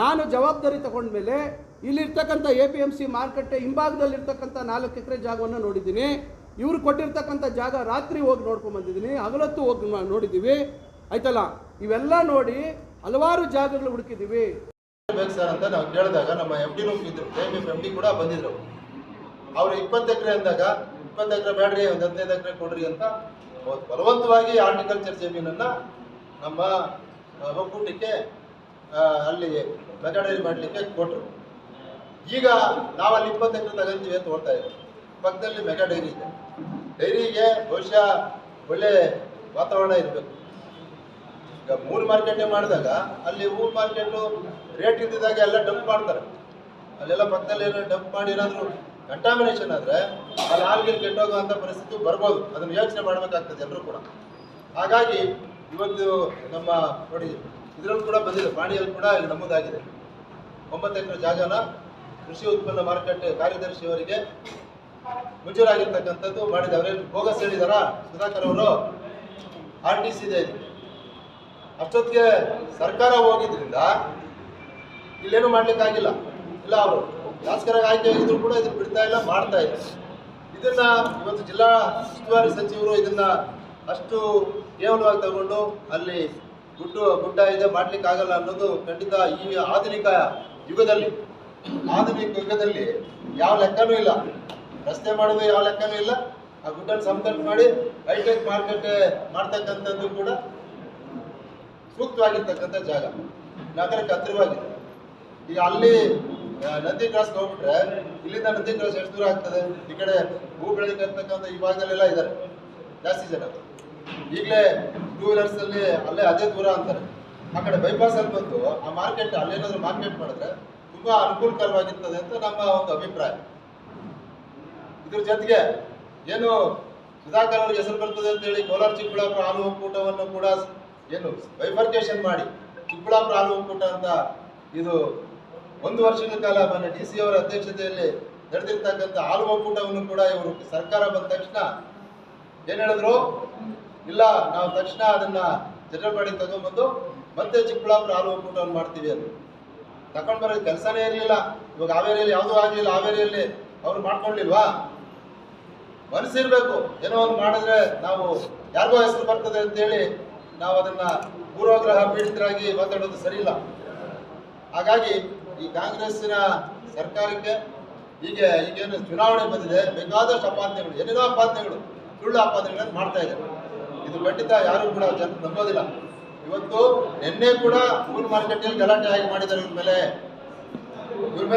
ನಾನು ಜವಾಬ್ದಾರಿ ತಗೊಂಡ್ಮೇಲೆ ಇಲ್ಲಿರ್ತಕ್ಕಂಥ ಎ ಪಿ ಎಂ ಸಿ ಮಾರುಕಟ್ಟೆ ಹಿಂಭಾಗದಲ್ಲಿರ್ತಕ್ಕಂಥ ನಾಲ್ಕು ಎಕರೆ ಜಾಗವನ್ನು ನೋಡಿದ್ದೀನಿ. ಇವರು ಕೊಟ್ಟಿರ್ತಕ್ಕಂಥ ಜಾಗ ರಾತ್ರಿ ಹೋಗಿ ನೋಡ್ಕೊಂಡು ಬಂದಿದ್ದೀನಿ. ಹಗಲತ್ತು ಹೋಗಿ ನೋಡಿದ್ದೀವಿ. ಆಯ್ತಲ್ಲ? ಇವೆಲ್ಲ ನೋಡಿ ಹಲವಾರು ಜಾಗಗಳು ಹುಡುಕಿದ್ದೀವಿ. ಸರ್ ಅಂತ ನಾವು ಕೇಳಿದಾಗ ನಮ್ಮ ಎಂ ಡಿ ರೂಮ್ ಇದ್ರು. ಎಂ ಡಿ ಕೂಡ ಬಂದಿದ್ರು. ಅವ್ರು ಇಪ್ಪತ್ತು ಎಕರೆ ಅಂದಾಗ ಇಪ್ಪತ್ತು ಎಕರೆ ಬೇಡ್ರಿ ಒಂದು ಹದಿನೈದು ಎಕರೆ ಕೊಡ್ರಿ ಅಂತ ಬಲವಂತವಾಗಿ ಆರ್ಟಿಕಲ್ಚರ್ ಜಮೀನನ್ನ ನಮ್ಮ ಒಕ್ಕೂಟಕ್ಕೆ ಅಲ್ಲಿ ಮೆಗಾಡೈರಿ ಮಾಡಲಿಕ್ಕೆ ಕೊಟ್ಟರು ಈಗ ನಾವಲ್ಲಿ ಇಪ್ಪತ್ತೆಂಟು ತಗೊಂತೀವಿ ಅಂತ ಹೋಗ್ತಾ ಇದ್ದೀವಿ. ಪಕ್ಕದಲ್ಲಿ ಮೆಗಾ ಡೈರಿ ಇದೆ. ಡೈರಿಗೆ ಬಹುಶಃ ಒಳ್ಳೆ ವಾತಾವರಣ ಇರಬೇಕು. ಈಗ ಮೂರು ಮಾರ್ಕೆಟೇ ಮಾಡಿದಾಗ ಅಲ್ಲಿ ಮೂರು ಮಾರ್ಕೆಟು ರೇಟ್ ಇದ್ದಿದ್ದಾಗ ಎಲ್ಲ ಡಂಪ್ ಮಾಡ್ತಾರೆ. ಅಲ್ಲೆಲ್ಲ ಪಕ್ಕದಲ್ಲಿ ಏನೋ ಡಂಪ್ ಮಾಡಿ ಏನಾದರೂ ಕಂಟಾಮಿನೇಷನ್ ಆದರೆ ಅಲ್ಲಿ ಹಾಲ್ಗಿಲ್ ಕೆಟ್ಟೋಗುವಂಥ ಪರಿಸ್ಥಿತಿ ಬರ್ಬೋದು. ಅದನ್ನು ಯೋಚನೆ ಮಾಡಬೇಕಾಗ್ತದೆ ಎಲ್ಲರೂ ಕೂಡ. ಹಾಗಾಗಿ ಇವತ್ತು ನಮ್ಮ ನೋಡಿ, ಇದರಲ್ಲಿ ಕೂಡ ಬಂದಿದೆ. ಪಾಣಿಯಲ್ಲಿ ಕೂಡ ಇಲ್ಲಿ ಒಂಬತ್ತು ಎಕರೆ ಜಾಗನ ಕೃಷಿ ಉತ್ಪನ್ನ ಮಾರುಕಟ್ಟೆ ಕಾರ್ಯದರ್ಶಿ ಅವರಿಗೆ ಮಂಜೂರಾಗಿರ್ತಕ್ಕಂಥದ್ದು ಮಾಡಿದ್ದಾರೆ. ಬೋಗಸ್ ಹೇಳಿದಾರ ಸುಧಾಕರ್ ಅವರು. ಆರ್ ಟಿ ಸಿ ಇದು ಅಷ್ಟೊತ್ತಿಗೆ ಸರ್ಕಾರ ಹೋಗಿದ್ರಿಂದ ಇಲ್ಲೇನು ಮಾಡ್ಲಿಕ್ಕಾಗಿಲ್ಲ. ಇಲ್ಲ, ಅವರು ಶಾಸಕರಾಗಿ ಆಯ್ಕೆ ಆಗಿದ್ರು ಕೂಡ ಇದನ್ನ ಬಿಡ್ತಾ ಇಲ್ಲ, ಮಾಡ್ತಾ ಇಲ್ಲ. ಇದನ್ನ ಇವತ್ತು ಜಿಲ್ಲಾ ಉಸ್ತುವಾರಿ ಸಚಿವರು ಇದನ್ನ ಅಷ್ಟು ಕೇವಲವಾಗಿ ತಗೊಂಡು ಅಲ್ಲಿ ಗುಡ್ಡು ಗುಡ್ಡ ಇದೆ ಮಾಡ್ಲಿಕ್ಕೆ ಆಗಲ್ಲ ಅನ್ನೋದು ಖಂಡಿತ ಈ ಆಧುನಿಕ ಯುಗದಲ್ಲಿ ಆಧುನಿಕ ಯುಗದಲ್ಲಿ ಯಾವ ಲೆಕ್ಕನೂ ಇಲ್ಲ. ರಸ್ತೆ ಮಾಡೋದು ಯಾವ ಲೆಕ್ಕನೂ ಇಲ್ಲ. ಆ ಗುಡ್ಡನ್ನು ಸಮತಟ್ಟು ಮಾಡಿ ಹೈಟೆಕ್ ಮಾರ್ಕೆಟ್ ಮಾಡ್ತಕ್ಕಂಥದ್ದು ಕೂಡ ಸೂಕ್ತವಾಗಿರ್ತಕ್ಕಂಥ ಜಾಗ. ನಗರಕ್ಕೆ ಹತ್ತಿರವಾಗಿದೆ. ಈಗ ಅಲ್ಲಿ ನದಿ ಕ್ರಾಸ್ ಹೋಗ್ಬಿಟ್ರೆ ಇಲ್ಲಿಂದ ನಂದಿ ಕ್ರಾಸ್ ಎಷ್ಟು ದೂರ ಆಗ್ತದೆ? ಈ ಕಡೆ ಹೂ ಬೆಳೀತಕ್ಕಂಥ ಈ ಭಾಗದಲ್ಲೆಲ್ಲ ಇದ್ದಾರೆ. ಜಾಸ್ತಿ ಜನ. ಈಗಲೇ ಟೂ ವೀಲರ್ಸ್ ಅಲ್ಲಿ ಅಲ್ಲೇ ಅದೇ ದೂರ ಅಂತಾರೆ. ಆ ಕಡೆ ಬೈಪಾಸ್ ಅಲ್ಲಿ ಬಂದು ಆ ಮಾರ್ಕೆಟ್ ಅಲ್ಲೇನಾದ್ರೂ ಮಾರ್ಕೆಟ್ ಮಾಡಿದ್ರೆ ತುಂಬಾ ಅನುಕೂಲಕರವಾಗಿರ್ತದೆ ಅಂತ ನಮ್ಮ ಒಂದು ಅಭಿಪ್ರಾಯ. ಇದ್ರ ಜೊತೆಗೆ ಏನು ಸುಧಾಕರ್ ಅವ್ರಿಗೆ ಹೆಸರು ಬರ್ತದೆ ಅಂತೇಳಿ ಕೋಲಾರ ಚಿಕ್ಕಬಳ್ಳಾಪುರ ಹಾಲು ಒಕ್ಕೂಟವನ್ನು ಕೂಡ ಏನು ಬೈಫರ್ಕೇಶನ್ ಮಾಡಿ ಚಿಕ್ಕಬಳ್ಳಾಪುರ ಹಾಲು ಒಕ್ಕೂಟ ಅಂತ ಇದು ಒಂದು ವರ್ಷದ ಕಾಲ ಮೊನ್ನೆ ಡಿ ಸಿ ಅವರ ಅಧ್ಯಕ್ಷತೆಯಲ್ಲಿ ನಡೆದಿರ್ತಕ್ಕಂಥ ಹಾಲು ಒಕ್ಕೂಟವನ್ನು ಕೂಡ ಇವರು ಸರ್ಕಾರ ಬಂದ ತಕ್ಷಣ ಏನ್ ಹೇಳಿದ್ರು? ಇಲ್ಲ, ನಾವು ತಕ್ಷಣ ಅದನ್ನ ಜನರಲ್ ಮಾಡಿ ತಗೊಂಡ್ಬಂದು ಮತ್ತೆ ಚಿಕ್ಕಬಳ್ಳಾಪುರ ಹಾಲು ಒಕ್ಕೂಟವನ್ನು ಮಾಡ್ತೀವಿ ಅದು. ತಕೊಂಡ್ ಬರೋದು ಕೆಲಸನೇ ಇರಲಿಲ್ಲ. ಇವಾಗ ಹಾವೇರಿಯಲ್ಲಿ ಯಾವುದೂ ಆಗಲಿಲ್ಲ, ಹಾವೇರಿಯಲ್ಲಿ ಅವ್ರು ಮಾಡ್ಕೊಂಡಿಲ್ವಾ ಮನಸ್ಸಿರ್ಬೇಕು. ಏನೋ ಒಂದು ಮಾಡಿದ್ರೆ ನಾವು ಯಾರಿಗೋ ಹೆಸರು ಬರ್ತದೆ ಅಂತೇಳಿ ನಾವು ಅದನ್ನ ಪೂರ್ವಗ್ರಹ ಪೀಡಿತರಾಗಿ ಮಾತಾಡೋದು ಸರಿಯಿಲ್ಲ. ಹಾಗಾಗಿ ಈ ಕಾಂಗ್ರೆಸ್ಸಿನ ಸರ್ಕಾರಕ್ಕೆ ಹೀಗೆ ಈಗೇನು ಚುನಾವಣೆ ಬಂದಿದೆ, ಬೇಕಾದಷ್ಟು ಅಪಾದನೆಗಳು ಏನೇನೋ ಅಪಾದನೆಗಳು ಸುಳ್ಳು ಅಪಾದನೆಗಳನ್ನು ಮಾಡ್ತಾ ಇದ್ದಾರೆ. ಇದು ಖಂಡಿತ ಯಾರು ಕೂಡ ಜನ ನಂಬೋದಿಲ್ಲ. ಇವತ್ತು ನಿನ್ನೆ ಕೂಡ ಫುಲ್ ಮಾರ್ಕೆಟಲ್ಲಿ ಗಲಾಟೆ ಆಗಿ ಮಾಡಿದ್ದಾರೆ ಇವ್ರ ಮೇಲೆ. ಇವ್ರ ಮೇಲೆ